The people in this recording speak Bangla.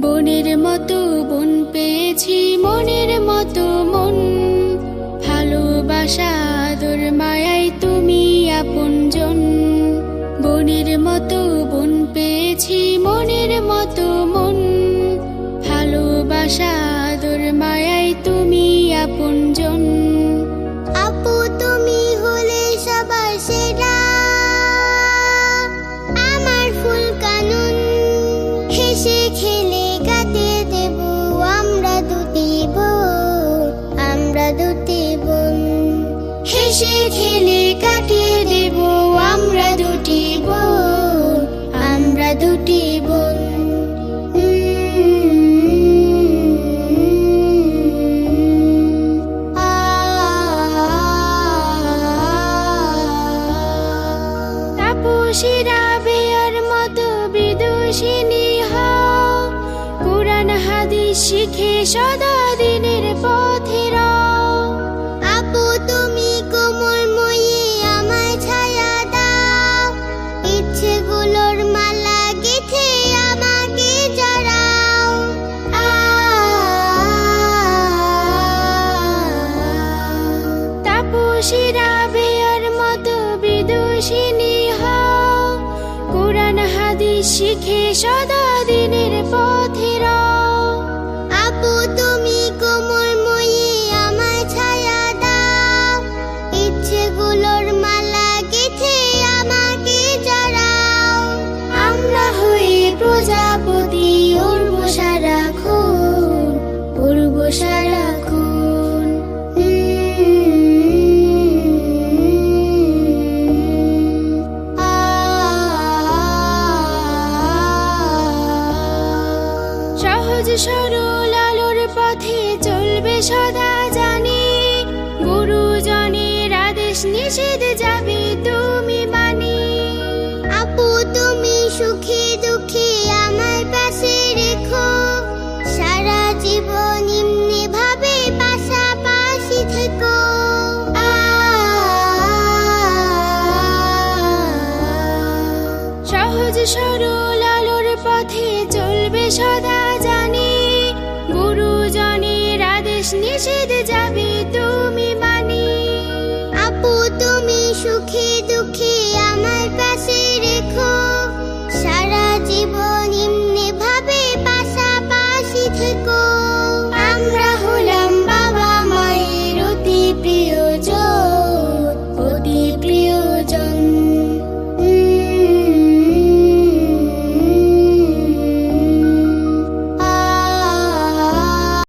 বনের মতো বন পেয়েছি, মনের মতো মন। ভালোবাসা, আদর, মায়াই তুমি আপন আপনজন। বনের মতো বন পেয়েছি, মনের মতো মন। ভালোবাসা, আদর, মায়াই তুমি আপন আপনজন। হেসে খেলে কাটিয়ে দেব আমরা দুটি বোন আমরা দুটি বোন মতো শিখে সদা দিনের শিখে সদা দিনের পথে রও। আপু তুমি কোমলময়ী আমায় ছায়া দাও ইচ্ছেগুলোর মালা গেথে আমাকে জড়াও আমরা হয়ে প্রজাপতি উড়ব সারাক্ষণ উড়ব সারাক্ষণ সরল আলোর পথে চলবে সদা জানি। গুরুজনের আদেশ নিষেধ যাবে, তুমি মানি। আপু, তুমি সুখী দুঃখী আমার পাশে রেখো। সারা জীবন সদা জানি গুরুজনের আদেশ নিষেধ যাবে তুমি মানি। আপু তুমি সুখে